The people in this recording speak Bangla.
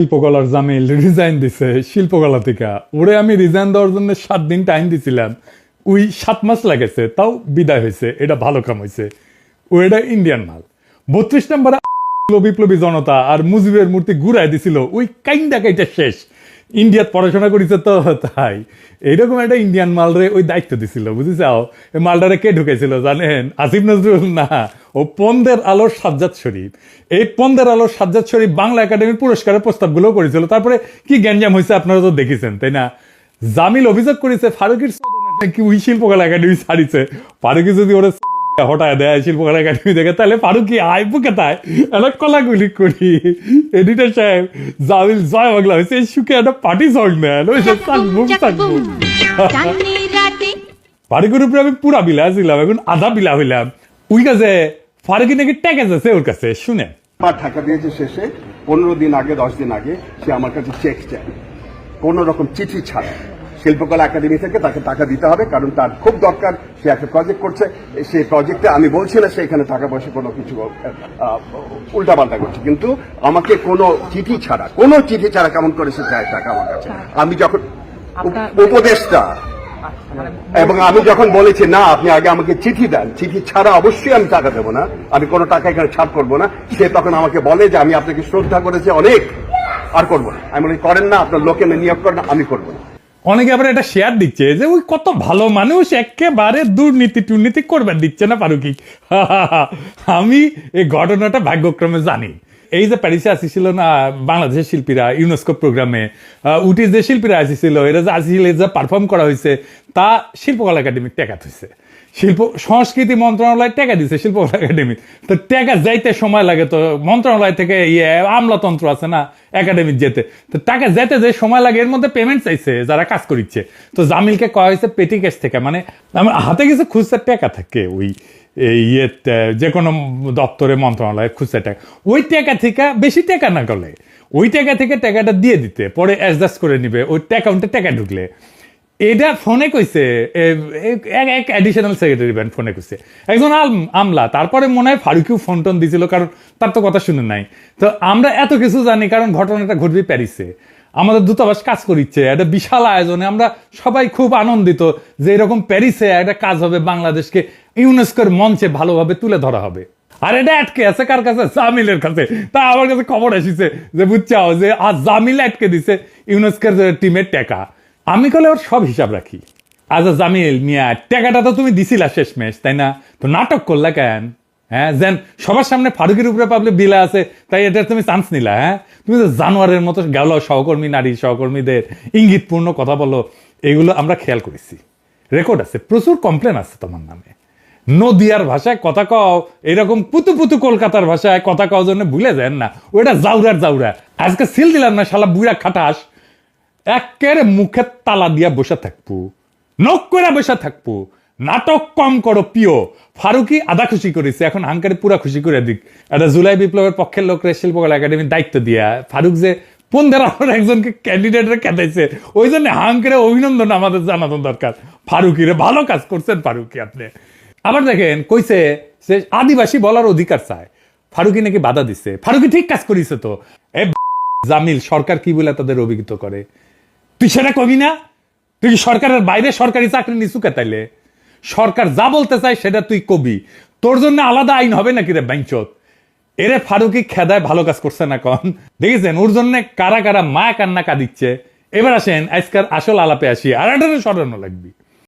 শিল্পকলার জামিল রিজাইন দিছে, শিল্পকলা থেকে। ওরে আমি রিজাইন দেওয়ার জন্য সাত দিন টাইম দিছিলাম। ওই সাত মাস লাগেছে, তাও বিদায় হয়েছে, এটা ভালো কাম হয়েছে। ও এটা ইন্ডিয়ান মাল। বত্রিশ নম্বরে বিপ্লবী জনতা আর মুজিবের মূর্তি ঘুরাই দিছিল, ওই কাইন্ডা কাইটা শেষ। ইন্ডিয়াত পড়াশোনা করেছে তো, তাই। এইরকম একটা ইন্ডিয়ান মালরে ওই দায়িত্ব দিছিল এই মালটারে কে ঢুকেছিল জানেন? আসিফ নজরুল না। ও পন্দের আলোর সাজ্জাদ শরীফ। এই পন্দের আলোর সাজ্জাদ শরীফ বাংলা একাডেমির পুরস্কারের প্রস্তাবগুলো করেছিল। তারপরে কি গ্যাঞ্জাম হয়েছে আপনারা তো দেখেছেন তাই না? জামিল অভিযোগ করেছে ফারুকের কি ওই শিল্পকলা একাডেমি ছাড়িছে। ফারুকি যদি ওরা হঠাৎ দেয় শিল্পকলা একাডেমি দেখে তাহলে ফারুকি আয় বুকে তাই। একটা কলাগুলি করি। এডিটর সাহেব জামিল জয় বাংলা হয়েছে এই সুখে একটা পার্টি সং নেন। ওই চাকবুক ফারুকের উপরে আমি পুরা বিলা ছিলাম এখন আধা বিলা হইলাম। ওই কাছে ফারুকি নাকি ট্যাকেজ আছে ওর কাছে শুনে আমার টাকা দিয়েছে শেষে পনেরো দিন আগে দশ দিন আগে সে আমার কাছে চেক চায়। কোন রকম চিঠি ছাড়া। শিল্পকলা একাডেমি থেকে তাকে টাকা দিতে হবে কারণ তার খুব দরকার সে একটা প্রজেক্ট করছে। সেই প্রজেক্টে আমি বলছি না সে এখানে টাকা পয়সা কোনো কিছু উল্টা পাল্টা করছে। কিন্তু আমাকে কোনো চিঠি ছাড়া কোনো চিঠি ছাড়া কেমন করে সে চায় টাকা আমার কাছে? আমি যখন উপ- উপদেষ্টা এবং আমি যখন বলেছি, না, আপনি আগে আমাকে চিঠি দেন, চিঠি ছাড়া অবশ্যই আমি টাকা দেবো না, আমি কোনো টাকা এখানে ছাড় করব না, সে তখন আমাকে বলে যে, আমি আপনাকে শ্রদ্ধা করেছি অনেক, আর করব না। আমি বলি, করেন না, আপনার লোকে নিয়োগ করেন, আমি করব না। অনেকে আবার এটা শেয়ার দিচ্ছে, যে, ওই কত ভালো মানুষ, একেবারে দুর্নীতি টুর্নীতি করবার দিচ্ছে না পারুকি? আমি এই ঘটনাটা ভাগ্যক্রমে জানি। এই যে প্যারিসে আসিছিল না বাংলাদেশের শিল্পীরা ইউনেস্কো প্রোগ্রামে উটির যে শিল্পীরা আসিছিল, এরা যে আসিছিল যে পারফর্ম করা হয়েছে তা শিল্পকলা একাডেমিক টেকাত হয়েছে শিল্প, সংস্কৃতি মন্ত্রণালয় টাকা দিছে শিল্পকলা একাডেমি। তো টাকা যাইতে সময় লাগে তো মন্ত্রণালয় থেকে ইয়ে আমলাতন্ত্র আছে না, একাডেমির যেতে। তো টাকা যেতে যে সময় লাগে, এর মধ্যে পেমেন্ট চাইছে যারা কাজ করিচ্ছে। তো জামিলকে কয়া হয়েছে পেটি ক্যাশ থেকে মানে আমার হাতে কিছু খুচরা টাকা থাকে ওই ইয়ে যে কোনো দপ্তরে, মন্ত্রণালয়ে খুচরা টাকা। ওই টাকা থেকে বেশি টাকা না করলে ওই টাকা থেকে টাকাটা দিয়ে দিতে, পরে অ্যাডজাস্ট করে নিবে, ওই অ্যাকাউন্টে টাকা ঢুকলে। এটা ফোনে কইছে এক অ্যাডিশনাল সেক্রেটারি ব্যান্ড ফোনে কইছে। একজন আম- আমলা, তারপরে মনে হয় ফারুকিও ফোন টোন দিছিল, কারণ তার তো কথা শুনে নাই। তো আমরা এত কিছু জানি, কারণ ঘটনাটা ঘটবে প্যারিসে। আমাদের দূতাবাস কাজ করিচ্ছে, একটা বিশাল আয়োজনে আমরা সবাই খুব আনন্দিত যে এরকম প্যারিসে একটা কাজ হবে বাংলাদেশকে ইউনেস্কোর মঞ্চে ভালোভাবে তুলে ধরা হবে। আর এটা আটকে আছে কার কাছে? জামিলের কাছে। তা আমার কাছে খবর এসেছে যে বুঝছাও, যে আজ জামিল আটকে দিছে ইউনেস্কোর টিমের টাকা। আমি কলে ওর সব হিসাব রাখি। আচ্ছা জামিল, মিয়া, টাকাটা তো তুমি দিছিলা শেষমেশ, তাই না? তো নাটক করলা কেন? হ্যাঁ যেন সবার সামনে ফারুকের উপরে পাবলে বিলা আছে, তাই এটা তুমি চান্স নিলা হ্যাঁ? তুমি তো জানোয়ারের মতো গেল সহকর্মী, নারী সহকর্মীদের ইঙ্গিতপূর্ণ কথা বলো, এগুলো আমরা খেয়াল করেছি। রেকর্ড আছে, প্রচুর কমপ্লেন আছে তোমার নামে। নদিয়ার ভাষায় কথা কও, এরকম পুতু পুতু কলকাতার ভাষায় কথা কও জন্য ভুলে যান না। ওটা জাউরার জাউরা। আজকে সিল দিলাম না, শালা বুড়া খাটাস। একেবারে মুখে তালা দিয়া বসে থাকব। নখ করে বসে থাকব। নাটক কম করো প্রিয় ফারুকি আধা খুশি করেছে, এখন হাঙ্কারে পুরা খুশি করে দিক। একটা জুলাই বিপ্লবের পক্ষের লোকরা শিল্পকলা একাডেমির দায়িত্ব দিয়া। ফারুক যে একজনকে ওই জন্য হাঙ্কারে অভিনন্দন আমাদের জানানো দরকার। ফারুকিরে ভালো কাজ করছেন ফারুকি আপনি। আবার দেখেন, কইছে সে আদিবাসী বলার অধিকার চায়। ফারুকি নাকি বাধা দিচ্ছে ফারুকি ঠিক কাজ করিছে তো। এ জামিল, সরকার কি বলে তাদের অভিহিত করে? তুই সেটা কবি না? তুই সরকারের বাইরে সরকারি চাকরি নিচু কে তাইলে? সরকার যা বলতে চায় সেটা তুই কবি। তোর জন্য আলাদা আইন হবে নাকি রে বাইঞ্চত এরে ফারুকি খেদায় ভালো কাজ করছে না কন। দেখেছেন, ওর জন্য কারা কারা মা কান্না কাঁদিচ্ছে। এবার আসেন আজকাল আসল আলাপে আসি, আর স্মরণ লাগবি।